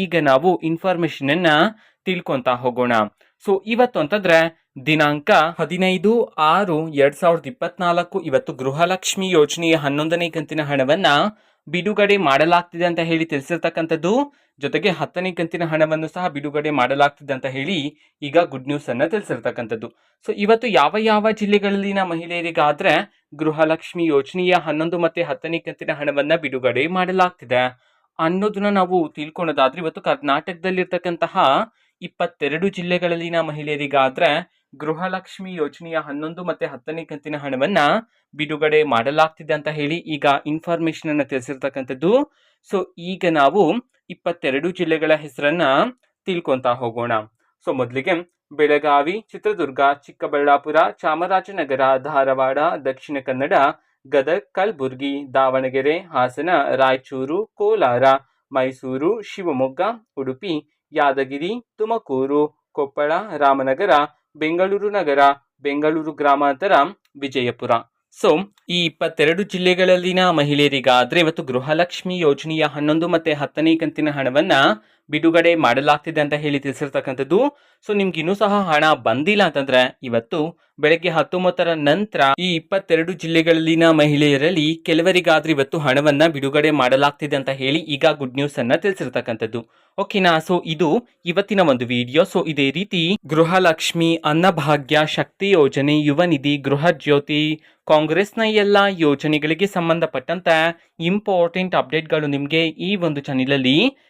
ಈಗ ನಾವು ಇನ್ಫಾರ್ಮೇಶನ್ ಅನ್ನ ತಿಳ್ಕೊಂತ ಹೋಗೋಣ. ಸೊ ಇವತ್ತು ಅಂತಂದ್ರೆ ದಿನಾಂಕ ಹದಿನೈದು ಆರು ಎರಡ್ ಸಾವಿರದ ಇಪ್ಪತ್ನಾಲ್ಕು ಇವತ್ತು ಗೃಹಲಕ್ಷ್ಮಿ ಯೋಜನೆಯ ಹನ್ನೊಂದನೇ ಕಂತಿನ ಹಣವನ್ನ ಬಿಡುಗಡೆ ಮಾಡಲಾಗ್ತಿದೆ ಅಂತ ಹೇಳಿ ತಿಳಿಸಿರ್ತಕ್ಕಂಥದ್ದು. ಜೊತೆಗೆ ಹತ್ತನೇ ಕಂತಿನ ಹಣವನ್ನು ಸಹ ಬಿಡುಗಡೆ ಮಾಡಲಾಗ್ತಿದೆ ಅಂತ ಹೇಳಿ ಈಗ ಗುಡ್ ನ್ಯೂಸ್ ಅನ್ನ ತಿಳಿಸಿರ್ತಕ್ಕಂಥದ್ದು. ಸೊ ಇವತ್ತು ಯಾವ ಯಾವ ಜಿಲ್ಲೆಗಳಲ್ಲಿನ ಮಹಿಳೆಯರಿಗಾದ್ರೆ ಗೃಹಲಕ್ಷ್ಮಿ ಯೋಜನೆಯ ಹನ್ನೊಂದು ಮತ್ತೆ ಹತ್ತನೇ ಕಂತಿನ ಹಣವನ್ನ ಬಿಡುಗಡೆ ಮಾಡಲಾಗ್ತಿದೆ? ಅನ್ನೋದನ್ನ ನಾವು ತಿಳ್ಕೊಳ್ಳೋದಾದ್ರೆ ಇವತ್ತು ಕರ್ನಾಟಕದಲ್ಲಿರ್ತಕ್ಕಂತಹ ಇಪ್ಪತ್ತೆರಡು ಜಿಲ್ಲೆಗಳಲ್ಲಿನ ಮಹಿಳೆಯರಿಗಾದ್ರೆ ಗೃಹಲಕ್ಷ್ಮಿ ಯೋಜನೆಯ ಹನ್ನೊಂದು ಮತ್ತೆ ಹತ್ತನೇ ಕಂತಿನ ಹಣವನ್ನ ಬಿಡುಗಡೆ ಮಾಡಲಾಗ್ತಿದೆ ಅಂತ ಹೇಳಿ ಈಗ ಇನ್ಫಾರ್ಮೇಶನ್ ಅನ್ನು ತಿಳಿಸಿರ್ತಕ್ಕಂಥದ್ದು. ಸೊ ಈಗ ನಾವು ಇಪ್ಪತ್ತೆರಡು ಜಿಲ್ಲೆಗಳ ಹೆಸರನ್ನ ತಿಳ್ಕೊಂತ ಹೋಗೋಣ. ಸೊ ಮೊದಲಿಗೆ ಬೆಳಗಾವಿ, ಚಿತ್ರದುರ್ಗ, ಚಿಕ್ಕಬಳ್ಳಾಪುರ, ಚಾಮರಾಜನಗರ, ಧಾರವಾಡ, ದಕ್ಷಿಣ ಕನ್ನಡ ಗದಗ್ ಕಲಬುರಗಿ ದಾವಣಗೆರೆ, ಹಾಸನ, ರಾಯಚೂರು, ಕೋಲಾರ, ಮೈಸೂರು, ಶಿವಮೊಗ್ಗ, ಉಡುಪಿ, ಯಾದಗಿರಿ, ತುಮಕೂರು, ಕೊಪ್ಪಳ, ರಾಮನಗರ, ಬೆಂಗಳೂರು ನಗರ, ಬೆಂಗಳೂರು ಗ್ರಾಮಾಂತರ, ವಿಜಯಪುರ. ಸೊ ಈ ಇಪ್ಪತ್ತೆರಡು ಜಿಲ್ಲೆಗಳಲ್ಲಿನ ಮಹಿಳೆಯರಿಗಾದ್ರೆ ಇವತ್ತು ಗೃಹಲಕ್ಷ್ಮಿ ಯೋಜನೆಯ ಹನ್ನೊಂದು ಮತ್ತೆ ಹತ್ತನೇ ಕಂತಿನ ಹಣವನ್ನ ಬಿಡುಗಡೆ ಮಾಡಲಾಗ್ತಿದೆ ಅಂತ ಹೇಳಿ ತಿಳಿಸಿರ್ತಕ್ಕಂಥದ್ದು. ಸೊ ನಿಮ್ಗೆ ಇನ್ನೂ ಸಹ ಹಣ ಬಂದಿಲ್ಲ ಅಂತಂದ್ರೆ ಇವತ್ತು ಬೆಳಗ್ಗೆ ಹತ್ತೊಂಬತ್ತರ ನಂತರ ಈ ಇಪ್ಪತ್ತೆರಡು ಜಿಲ್ಲೆಗಳಲ್ಲಿನ ಮಹಿಳೆಯರಲ್ಲಿ ಕೆಲವರಿಗಾದ್ರೆ ಇವತ್ತು ಹಣವನ್ನ ಬಿಡುಗಡೆ ಮಾಡಲಾಗ್ತಿದೆ ಅಂತ ಹೇಳಿ ಈಗ ಗುಡ್ ನ್ಯೂಸ್ ಅನ್ನ ತಿಳಿಸಿರ್ತಕ್ಕಂಥದ್ದು. ಓಕೆನಾ ಸೊ ಇದು ಇವತ್ತಿನ ಒಂದು ವಿಡಿಯೋ ಸೊ ಇದೇ ರೀತಿ ಗೃಹಲಕ್ಷ್ಮಿ ಅನ್ನಭಾಗ್ಯ ಶಕ್ತಿ ಯೋಜನೆ, ಯುವ ನಿಧಿ, ಗೃಹ ಜ್ಯೋತಿ, ಕಾಂಗ್ರೆಸ್ನ ಎಲ್ಲ ಯೋಜನೆಗಳಿಗೆ ಸಂಬಂಧಪಟ್ಟಂತ ಇಂಪಾರ್ಟೆಂಟ್ ಅಪ್ಡೇಟ್ಗಳು ನಿಮಗೆ ಈ ಒಂದು ಚಾನಲಲ್ಲಿ